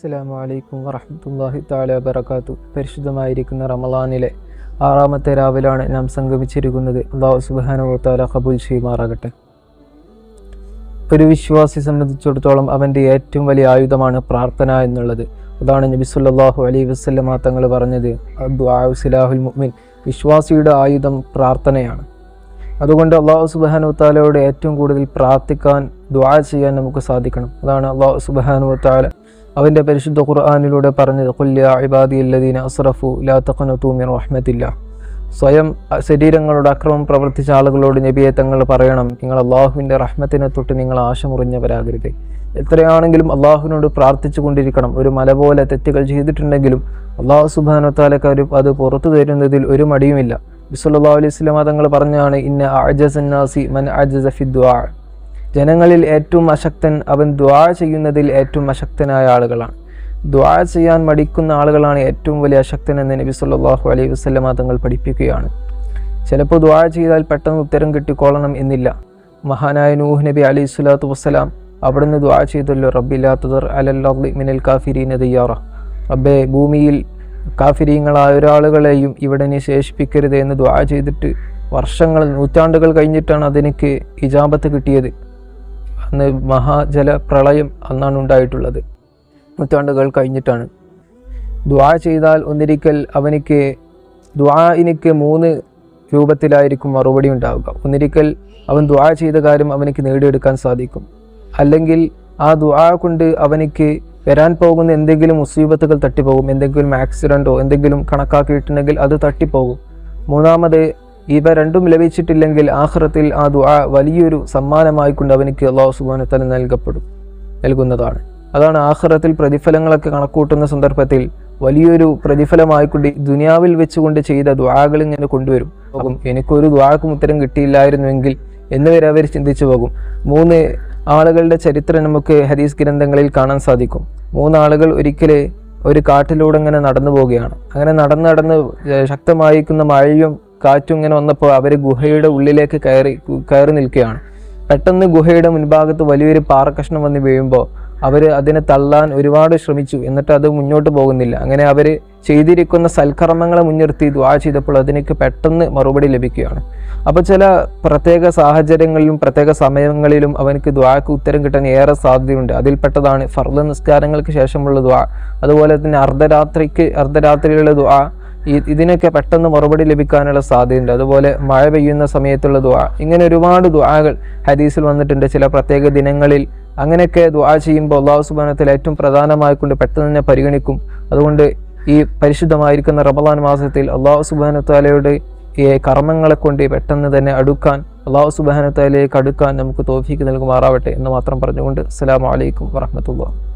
അസ്സലാമു അലൈക്കും വറഹമത്തല്ലാഹി താല വബർക്കാത്തു പരിശുദ്ധമായിരിക്കുന്ന റമലാനിലെ ആറാമത്തെ രാവിലാണ് നാം സംഗമിച്ചിരിക്കുന്നത്. അള്ളാഹു സുബാനോ താല കബൂൽ ചെയ്യുമാറാകട്ടെ. ഒരു വിശ്വാസി സംബന്ധിച്ചിടത്തോളം അവന്റെ ഏറ്റവും വലിയ ആയുധമാണ് പ്രാർത്ഥന എന്നുള്ളത്. അതാണ് നബി സല്ലല്ലാഹു അലൈഹി വസല്ലമ തങ്ങൾ പറഞ്ഞത് അബ്ദു സിലാഹുൽ മുഅ്മിൻ. വിശ്വാസിയുടെ ആയുധം പ്രാർത്ഥനയാണ്. അതുകൊണ്ട് അള്ളാഹു സുബാനു താലയോട് ഏറ്റവും കൂടുതൽ പ്രാർത്ഥിക്കാൻ ദ്വാ ചെയ്യാൻ നമുക്ക് സാധിക്കണം. അതാണ് അള്ളാഹു സുബാനു താല അവന്റെ പരിശുദ്ധ ഖുർആാനിലൂടെ പറഞ്ഞത് കൊല്യ ഇബാദി അല്ലദീന അസ്റഫു ലാ തഖനതു മിൻ റഹ്മത്തില്ല. സ്വയം ശരീരങ്ങളുടെ അക്രമം പ്രവർത്തിച്ച ആളുകളോട് നബിയെ തങ്ങൾ പറയണം നിങ്ങൾ അള്ളാഹുവിന്റെ റഹ്മത്തിനെ തൊട്ട് നിങ്ങൾ ആശമുറിഞ്ഞവരാകരുത്. എത്രയാണെങ്കിലും അള്ളാഹുവിനോട് പ്രാർത്ഥിച്ചു കൊണ്ടിരിക്കണം. ഒരു മല പോലെ തെറ്റുകൾ ചെയ്തിട്ടുണ്ടെങ്കിലും അള്ളാഹു സുബാനത്താലക്ക് ഒരു അത് പുറത്തു തരുന്നതിൽ ഒരു മടിയുമില്ല. ബിസ്വല്ലാ അലൈഹി സ്വലാം തങ്ങൾ പറഞ്ഞാണ് ഇന്ന അജസ് നാസി മൻ അജസ് ഫിദ്വാ ജനങ്ങളിൽ ഏറ്റവും അശക്തൻ അവൻ ദ്വാ ചെയ്യുന്നതിൽ ഏറ്റവും അശക്തനായ ആളുകളാണ്. ദ്വാ ചെയ്യാൻ മടിക്കുന്ന ആളുകളാണ് ഏറ്റവും വലിയ അശക്തൻ എന്ന് നബി സല്ലാഹു അലൈഹി വസ്ലമ തങ്ങൾ പഠിപ്പിക്കുകയാണ്. ചിലപ്പോൾ ദ്വാ ചെയ്താൽ പെട്ടെന്ന് ഉത്തരം കിട്ടിക്കോളണം എന്നില്ല. മഹാനായ നൂഹ് നബി അലി സ്വലാത്തു വസ്സലാം അവിടുന്ന് ദ്വാ ചെയ്തല്ലോ റബ്ബില്ലാത്തതർ അലല്ലി മിനൽ കാഫിരീന തയ്യാറ റബ്ബെ ഭൂമിയിൽ കാഫിരീങ്ങളായ ഒരാളുകളെയും ഇവിടെ നീ ശേഷിപ്പിക്കരുത് എന്ന് ദ്വാ ചെയ്തിട്ട് വർഷങ്ങൾ നൂറ്റാണ്ടുകൾ കഴിഞ്ഞിട്ടാണ് അതെനിക്ക് ഇജാബത്ത് കിട്ടിയത്. അന്ന് മഹാജല പ്രളയം അന്നാണ് ഉണ്ടായിട്ടുള്ളത്. നൂറ്റാണ്ടുകൾ കഴിഞ്ഞിട്ടാണ്. ദ്വാ ചെയ്താൽ ഒന്നിരിക്കൽ അവനിക്ക് ദ്വാ എനിക്ക് മൂന്ന് രൂപത്തിലായിരിക്കും മറുപടി ഉണ്ടാവുക. ഒന്നിരിക്കൽ അവൻ ദ്വാ ചെയ്ത കാര്യം അവനിക്ക് നേടിയെടുക്കാൻ സാധിക്കും. അല്ലെങ്കിൽ ആ ദ്വാ കൊണ്ട് അവനിക്ക് വരാൻ പോകുന്ന എന്തെങ്കിലും മുസീബത്തുകൾ തട്ടിപ്പോകും എന്തെങ്കിലും ആക്സിഡന്റോ എന്തെങ്കിലും കണക്കാക്കിയിട്ടുണ്ടെങ്കിൽ അത് തട്ടിപ്പോകും. മൂന്നാമത് ഇവ രണ്ടും ലഭിച്ചിട്ടില്ലെങ്കിൽ ആഹ്റത്തിൽ ആ ദുആ വലിയൊരു സമ്മാനമായിക്കൊണ്ട് അവനിക്ക് അള്ളാഹു സുബാനത്തല നൽകപ്പെടും നൽകുന്നതാണ്. അതാണ് ആഹ്റത്തിൽ പ്രതിഫലങ്ങളൊക്കെ കണക്കൂട്ടുന്ന സന്ദർഭത്തിൽ വലിയൊരു പ്രതിഫലമായിക്കൊണ്ട് ദുനിയാവിൽ വെച്ചുകൊണ്ട് ചെയ്ത ദ്വാകൾ ഇങ്ങനെ കൊണ്ടുവരും. പോകും എനിക്കൊരു ദ്വാക്കും ഉത്തരം കിട്ടിയില്ലായിരുന്നുവെങ്കിൽ എന്നിവരെ അവർ ചിന്തിച്ചു പോകും. മൂന്ന് ആളുകളുടെ ചരിത്രം നമുക്ക് ഹദീസ് ഗ്രന്ഥങ്ങളിൽ കാണാൻ സാധിക്കും. മൂന്നാളുകൾ ഒരിക്കൽ ഒരു കാട്ടിലൂടെ ഇങ്ങനെ നടന്നു പോവുകയാണ്. അങ്ങനെ നടന്ന് നടന്ന് ശക്തമായിരിക്കുന്ന മഴയും കാറ്റും ഇങ്ങനെ വന്നപ്പോൾ അവർ ഗുഹയുടെ ഉള്ളിലേക്ക് കയറി കയറി നിൽക്കുകയാണ്. പെട്ടെന്ന് ഗുഹയുടെ മുൻഭാഗത്ത് വലിയൊരു പാറക്കഷ്ണം വന്ന് വീഴുമ്പോൾ അവർ അതിനെ തള്ളാൻ ഒരുപാട് ശ്രമിച്ചു. എന്നിട്ട് അത് മുന്നോട്ട് പോകുന്നില്ല. അങ്ങനെ അവർ ചെയ്തിരിക്കുന്ന സൽക്കർമ്മങ്ങളെ മുൻനിർത്തി ദ്വാ ചെയ്തപ്പോൾ അതിനൊക്കെ പെട്ടെന്ന് മറുപടി ലഭിക്കുകയാണ്. അപ്പോൾ ചില പ്രത്യേക സാഹചര്യങ്ങളിലും പ്രത്യേക സമയങ്ങളിലും അവനക്ക് ദ്വാക്ക് ഉത്തരം കിട്ടാൻ ഏറെ സാധ്യതയുണ്ട്. അതിൽപ്പെട്ടതാണ് ഫർദ നിസ്കാരങ്ങൾക്ക് ശേഷമുള്ള ദ്വാ അതുപോലെ തന്നെ അർദ്ധരാത്രിക്ക് അർദ്ധരാത്രിയിലുള്ള ദ്വാ ഇതിനൊക്കെ പെട്ടെന്ന് മറുപടി ലഭിക്കാനുള്ള സാധ്യതയുണ്ട്. അതുപോലെ മഴ പെയ്യുന്ന സമയത്തുള്ള ദുആ. ഇങ്ങനെ ഒരുപാട് ദുആകൾ ഹദീസിൽ വന്നിട്ടുണ്ട്. ചില പ്രത്യേക ദിനങ്ങളിൽ അങ്ങനെയൊക്കെ ദുആ ചെയ്യുമ്പോൾ അള്ളാഹു സുബാനത്തിൽ ഏറ്റവും പ്രധാനമായിക്കൊണ്ട് പെട്ടെന്ന് തന്നെ പരിഗണിക്കും. അതുകൊണ്ട് ഈ പരിശുദ്ധമായിരിക്കുന്ന റമദാൻ മാസത്തിൽ അള്ളാഹു സുബാനത്താലയുടെ ഈ കർമ്മങ്ങളെ കൊണ്ട് പെട്ടെന്ന് തന്നെ അടുക്കാൻ അള്ളാഹു സുബാനത്താലയിലേക്ക് അടുക്കാൻ നമുക്ക് തോഫീക്ക് നൽകുമാറാവട്ടെ എന്ന് മാത്രം പറഞ്ഞുകൊണ്ട് അസ്സാം വലൈക്കും വാഹമത്തുള്ള